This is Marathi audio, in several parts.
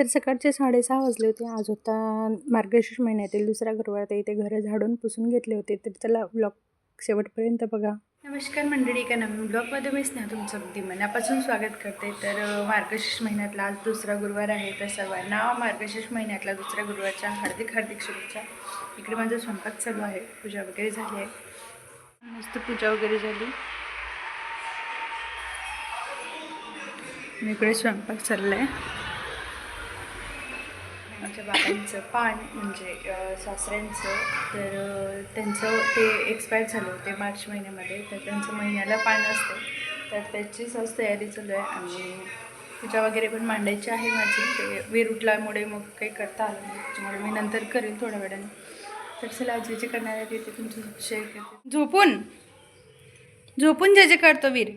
तर सकाळचे साडेसहा वाजले होते. आज होता मार्गशीर्ष महिन्यातील दुसरा गुरुवार. तर इथे घरं झाडून पुसून घेतले होते. तर चला ब्लॉग शेवटपर्यंत बघा. नमस्कार मंडळी का नवीन ब्लॉगमध्ये मी स्नेहा तुमचं अगदी मनापासून स्वागत करते. तर मार्गशीर्ष महिन्यातला आज दुसरा गुरुवार आहे. तर सर्वांना मार्गशीर्ष महिन्यातला दुसऱ्या गुरुवारच्या हार्दिक हार्दिक शुभेच्छा. इकडे माझा स्वयंपाक चालू आहे. पूजा वगैरे झाली आहे. मस्त पूजा वगैरे झाली. मी इकडे स्वयंपाक चालला आहे माझ्या बाबांचं पान म्हणजे सासऱ्यांचं तर त्यांचं ते एक्सपायर झालं होते मार्च महिन्यामध्ये तर त्यांचं महिन्याला पान असतं. तर त्याची सहज तयारी चालू आहे आणि पूजा वगैरे पण मांडायची आहे माझी. ते वीर उठल्यामुळे मग काही करता आलं नाही. त्याच्यामुळे मी नंतर करेन थोड्या वेळाने. तर चला आज जे जे करणार आहे ते तुमचं शेअर करते झोपून! झोपून जे जे करतो वीर.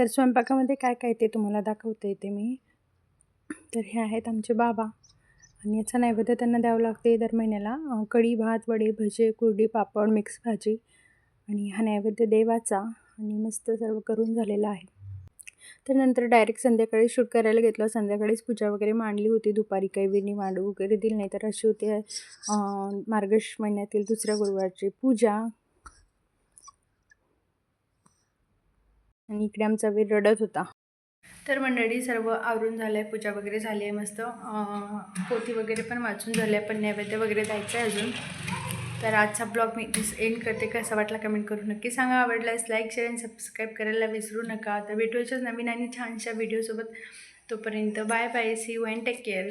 तर स्वयंपाकामध्ये काय काय ते तुम्हाला दाखवते ते मी. तर हे आहेत आमचे बाबा. आणि याचा नैवेद्य त्यांना द्यावं लागते दर महिन्याला. कढी भात वडे भजे कुरडी पापड मिक्स भाजी. आणि हा नैवेद्य देवाचा आणि मस्त सर्व करून झालेला आहे. तर नंतर डायरेक्ट संध्याकाळी शूट करायला घेतलं. संध्याकाळीच पूजा वगैरे मांडली होती. दुपारी काही विणी मांडू वगैरे दिली नाही. तर अशी होती मार्गश महिन्यातील दुसऱ्या गुरुवारची पूजा. आणि इकडे आमचा वीर रडत होता. तर मंडळी सर्व आवरून झालं आहे पूजा वगैरे झाली आहे मस्त. पोथी वगैरे पण वाचून झालं आहे पण नैवेद्य वगैरे द्यायचं आहे अजून. तर आजचा ब्लॉग मी एंड करते. कसा वाटला कमेंट करून नक्की सांगा. आवडल्यास लाईक शेअर आणि सबस्क्राईब करायला विसरू नका. तर भेटूयाच्याच नवीन आणि छानशा व्हिडिओसोबत तोपर्यंत bye bye see you and take care